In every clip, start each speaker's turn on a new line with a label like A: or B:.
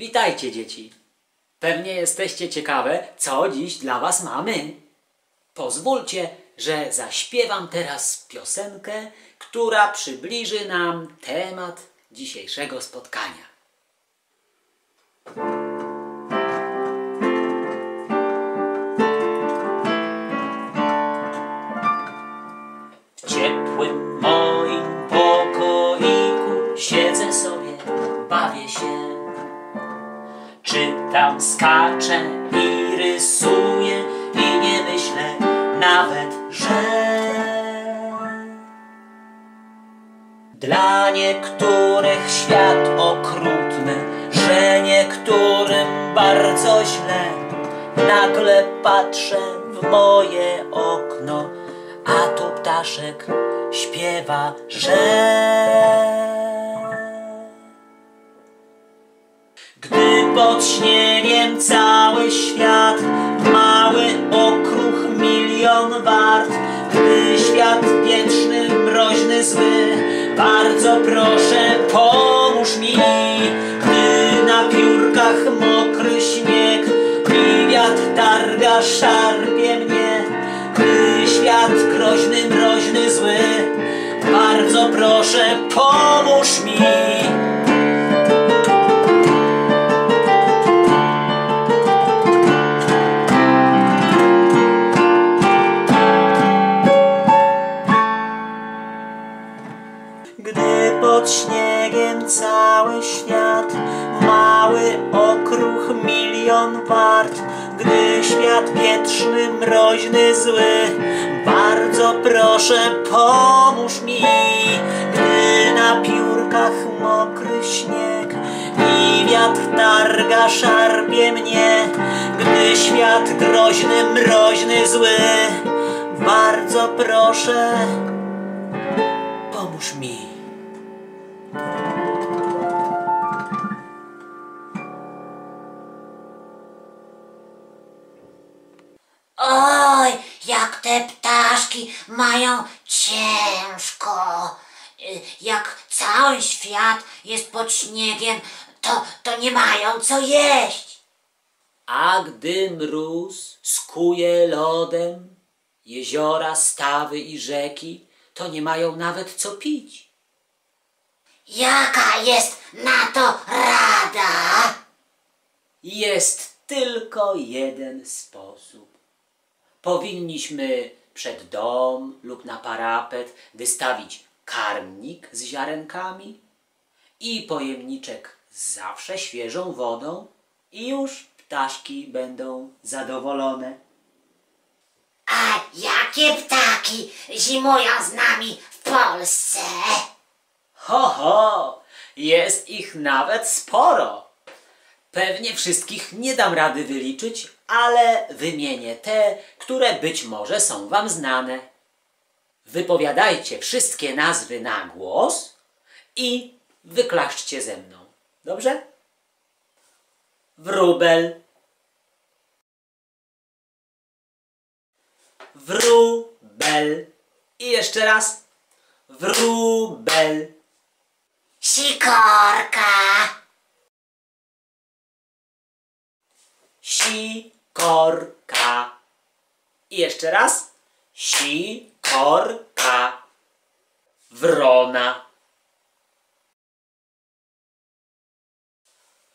A: Witajcie dzieci. Pewnie jesteście ciekawe, co dziś dla was mamy. Pozwólcie, że zaśpiewam teraz piosenkę, która przybliży nam temat dzisiejszego spotkania. Czytam, skaczę i rysuję i nie myślę nawet, że dla niektórych świat okrutny, że niektórym bardzo źle. Nagle patrzę w moje okno, a tu ptaszek śpiewa, że pod śniegiem cały świat. Mały okruch milion wart, gdy świat wietrzny, mroźny, zły, bardzo proszę pomóż mi, gdy na piórkach mokry śnieg i wiatr targa, szarpie mnie, gdy świat groźny, mroźny, zły, bardzo proszę pomóż mi. Gdy świat wietrzny, mroźny, zły. Bardzo proszę pomóż mi Gdy na piórkach mokry śnieg I wiatr targa, szarpie mnie. Gdy świat groźny, mroźny, zły. Bardzo proszę Pomóż mi.
B: Jak te ptaszki mają ciężko. Y, Jak cały świat jest pod śniegiem, to, to nie mają co jeść.
A: A gdy mróz skuje lodem jeziora, stawy i rzeki, to nie mają nawet co pić.
B: Jaka jest na to rada?
A: Jest tylko jeden sposób. Powinniśmy przed dom lub na parapet wystawić karmnik z ziarenkami i pojemniczek z zawsze świeżą wodą i już ptaszki będą zadowolone.
B: A jakie ptaki zimują z nami w Polsce?
A: Ho, ho! Jest ich nawet sporo. Pewnie wszystkich nie dam rady wyliczyć, ale wymienię te, które być może są Wam znane. Wypowiadajcie wszystkie nazwy na głos i wyklaszczcie ze mną. Dobrze? Wróbel. Wróbel. I jeszcze raz. Wróbel.
B: Sikorka,
A: Sikorka. I jeszcze raz. Sikorka. Wrona.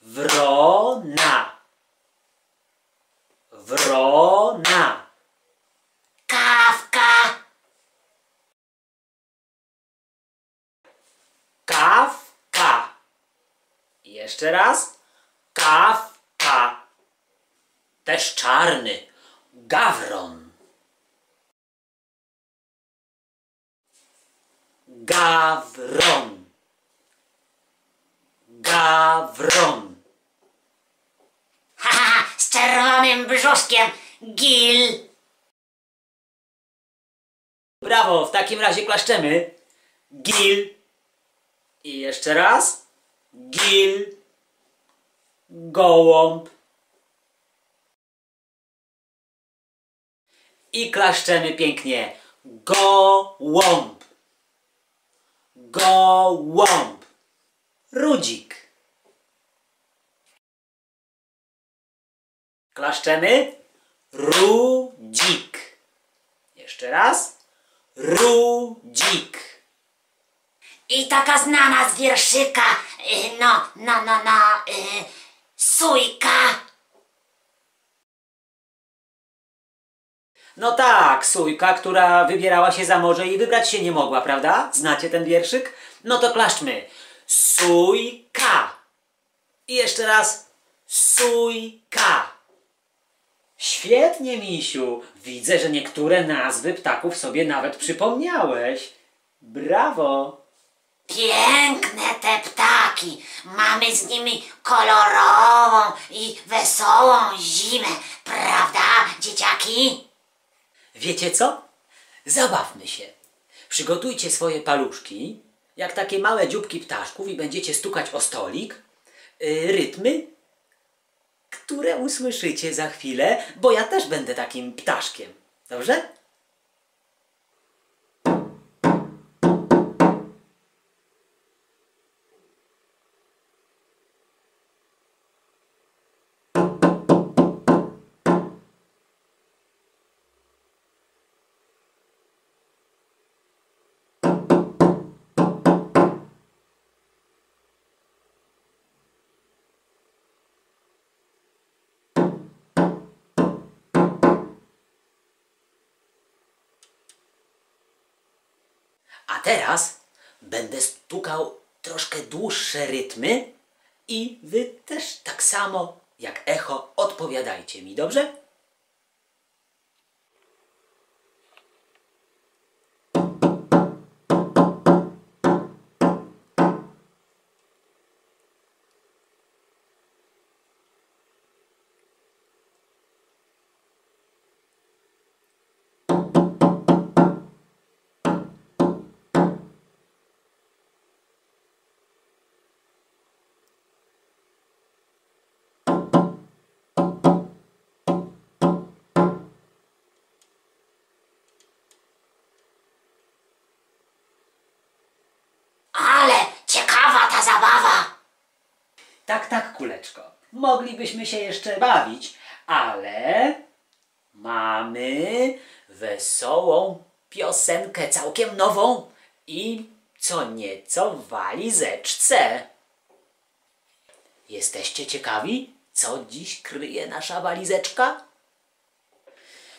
A: Wrona. Wrona.
B: kawka,
A: Kawka. Jeszcze raz. Kawka. Też czarny. Gawron. Gawron. Gawron.
B: haha, z czerwonym brzuszkiem, gil.
A: Brawo, w takim razie klaszczemy. Gil. I jeszcze raz. Gil. Gołąb. I klaszczemy pięknie. Gołąb. Gołąb. Rudzik. Klaszczemy. Rudzik. Jeszcze raz. Rudzik.
B: I taka znana z wierszyka, y, no, no, no, no, y,
A: No tak, sójka, która wybierała się za morze i wybrać się nie mogła, prawda? Znacie ten wierszyk? No to klaszczmy. Sójka. I jeszcze raz. Sójka. Świetnie, misiu. Widzę, że niektóre nazwy ptaków sobie nawet przypomniałeś. Brawo.
B: Piękne te ptaki. Mamy z nimi kolorową i wesołą zimę, prawda, dzieciaki?
A: Wiecie co? Zabawmy się. Przygotujcie swoje paluszki, jak takie małe dzióbki ptaszków i będziecie stukać o stolik. y, rytmy, które usłyszycie za chwilę, bo ja też będę takim ptaszkiem. Dobrze? A teraz będę stukał troszkę dłuższe rytmy i wy też tak samo jak echo odpowiadajcie mi, dobrze? Tak, tak, kuleczko. Moglibyśmy się jeszcze bawić, ale mamy wesołą piosenkę, całkiem nową i co nieco w walizeczce. Jesteście ciekawi, co dziś kryje nasza walizeczka?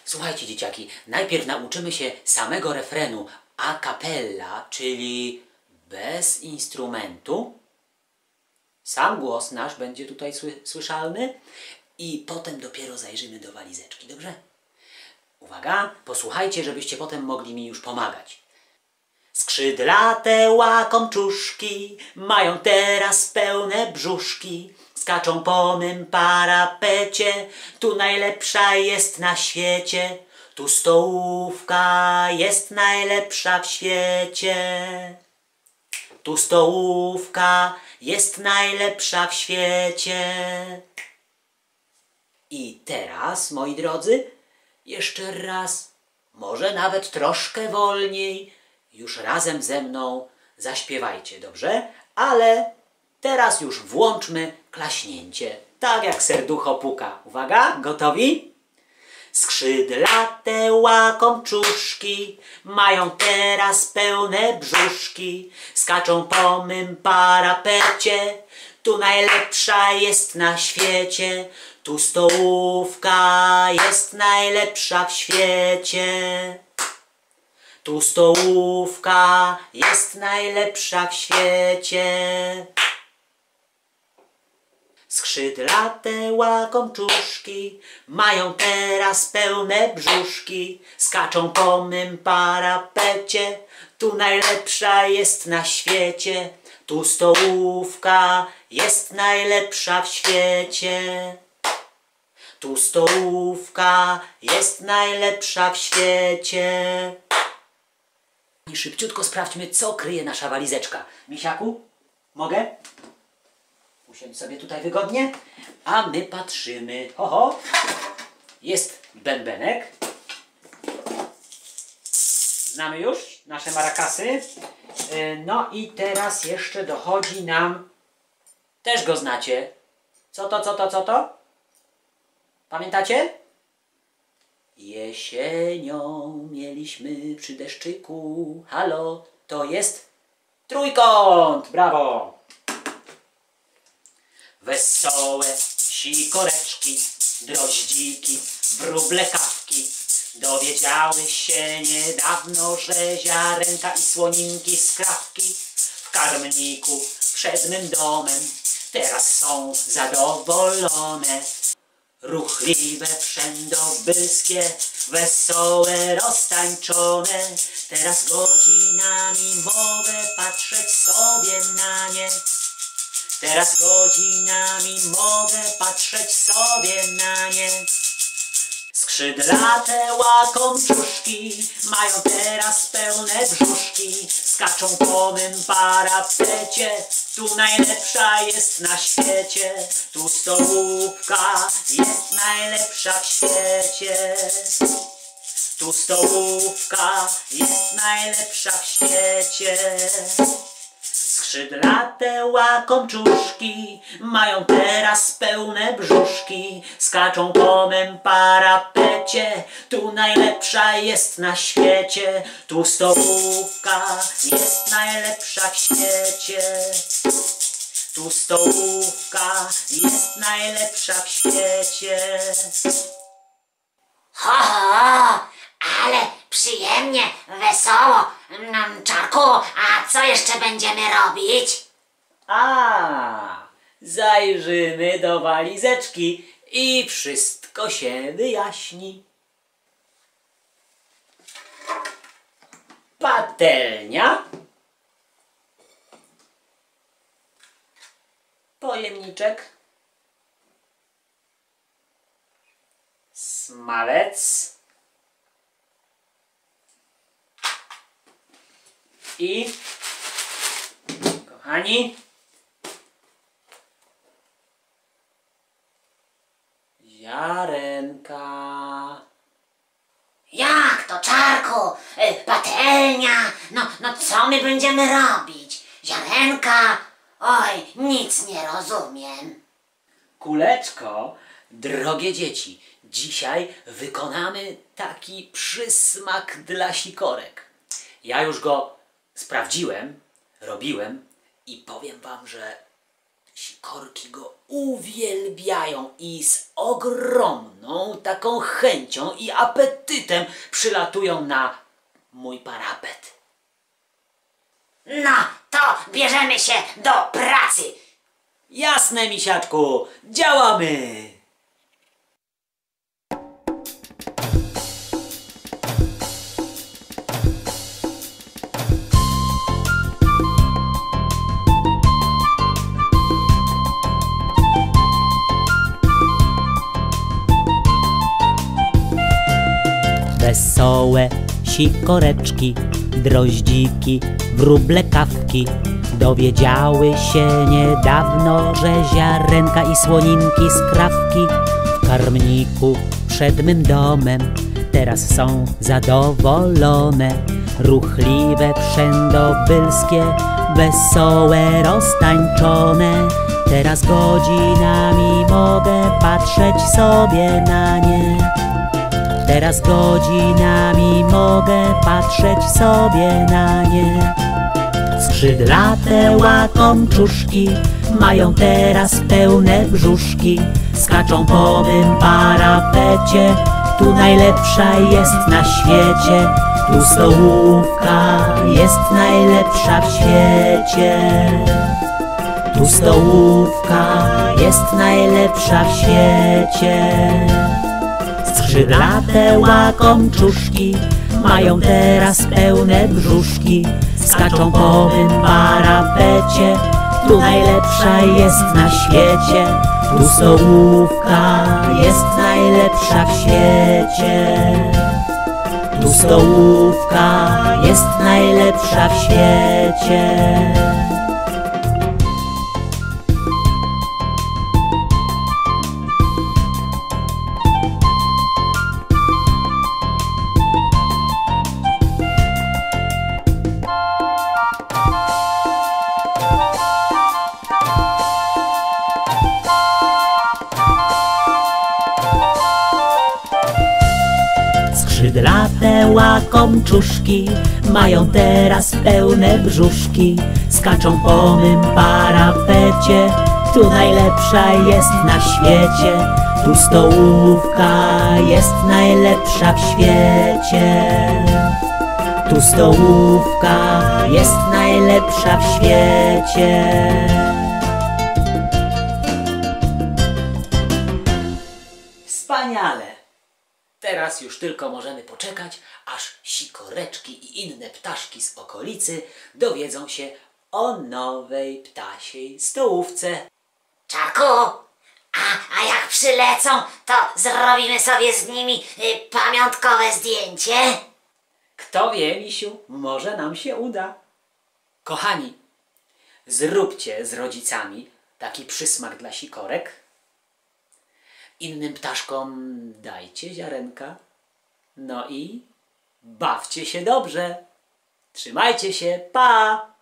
A: Słuchajcie, dzieciaki, najpierw nauczymy się samego refrenu a cappella, czyli bez instrumentu. Sam głos nasz będzie tutaj sły, słyszalny i potem dopiero zajrzymy do walizeczki, dobrze? Uwaga, posłuchajcie, żebyście potem mogli mi już pomagać. Skrzydlate łakomczuszki mają teraz pełne brzuszki. Skaczą po mym parapecie, tu najlepsza jest na świecie. Tu stołówka jest najlepsza w świecie. Tu stołówka jest najlepsza w świecie. I teraz, moi drodzy, jeszcze raz, może nawet troszkę wolniej, już razem ze mną zaśpiewajcie, dobrze? Ale teraz już włączmy klaśnięcie, tak jak serducho puka. Uwaga, gotowi? Skrzydlate łakomczuszki mają teraz pełne brzuszki. Skaczą po mym parapecie, tu najlepsza jest na świecie. Tu stołówka jest najlepsza w świecie. Tu stołówka jest najlepsza w świecie. Skrzydlate łakomczuszki mają teraz pełne brzuszki. Skaczą po mym parapecie, tu najlepsza jest na świecie. Tu stołówka jest najlepsza w świecie. Tu stołówka jest najlepsza w świecie. I szybciutko sprawdźmy, co kryje nasza walizeczka. Misiaku, mogę? Usiądź sobie tutaj wygodnie, a my patrzymy. Ho, ho. Jest bębenek. Znamy już nasze marakasy. Yy, No i teraz jeszcze dochodzi nam... Też go znacie. Co to, co to, co to? Pamiętacie? Jesienią mieliśmy przy deszczyku. Halo, to jest trójkąt. Brawo! Wesołe sikoreczki, droździki, wróble kawki. Dowiedziały się niedawno, że ziarenka i słoninki z krawki w karmniku przed mym domem teraz są zadowolone. Ruchliwe, wszędobylskie, wesołe, roztańczone. Teraz godzinami mogę patrzeć sobie na nie. Teraz godzinami mogę patrzeć sobie na nie. Skrzydlate łakomczuszki mają teraz pełne brzuszki. Skaczą po mym parapecie, tu najlepsza jest na świecie. Tu stołówka jest najlepsza w świecie. Tu stołówka jest najlepsza w świecie. Skrzydlate łakomczuszki mają teraz pełne brzuszki, skaczą po mym parapecie. Tu najlepsza jest na świecie, tu stołówka jest najlepsza w świecie. Tu stołówka jest najlepsza w świecie.
B: Ho, ho, ale przyjemnie, wesoło. Mm, Czarku, a co jeszcze będziemy robić?
A: A, zajrzymy do walizeczki i wszystko się wyjaśni. Patelnia. Pojemniczek. Smalec. I Kochani, ziarenka.
B: Jak to, Czarku? Y, Patelnia? No, no co my będziemy robić? Ziarenka? Oj, nic nie rozumiem.
A: Kuleczko, drogie dzieci, dzisiaj wykonamy taki przysmak dla sikorek. Ja już go sprawdziłem, robiłem i powiem wam, że sikorki go uwielbiają i z ogromną taką chęcią i apetytem przylatują na mój parapet.
B: No, to bierzemy się do pracy.
A: Jasne, misiaczku, działamy! Sikoreczki, droździki, wróble kawki. Dowiedziały się niedawno, że ziarenka i słoninki z krawki W karmniku przed mym domem teraz są zadowolone. Ruchliwe, wszędobylskie, wesołe, roztańczone. Teraz godzinami mogę patrzeć sobie na nie Teraz godzinami mogę patrzeć sobie na nie. Skrzydlate łakomczuszki mają teraz pełne brzuszki. Skaczą po mym parapecie, tu najlepsza jest na świecie. Tu stołówka jest najlepsza w świecie. Tu stołówka jest najlepsza w świecie. Skrzydlate łakomczuszki mają teraz pełne brzuszki. Skaczą po mym parapecie, tu najlepsza jest na świecie. Tu stołówka jest najlepsza w świecie. Tu stołówka jest najlepsza w świecie. Mają teraz pełne brzuszki. Skaczą po mym parapecie, tu najlepsza jest na świecie. Tu stołówka jest najlepsza w świecie. Tu stołówka jest najlepsza w świecie. Teraz już tylko możemy poczekać, aż sikoreczki i inne ptaszki z okolicy dowiedzą się o nowej ptasiej stołówce.
B: Czarku, a, a jak przylecą, to zrobimy sobie z nimi y, pamiątkowe zdjęcie.
A: Kto wie, misiu, może nam się uda. Kochani, zróbcie z rodzicami taki przysmak dla sikorek. Innym ptaszkom dajcie ziarenka. No i bawcie się dobrze. Trzymajcie się, pa!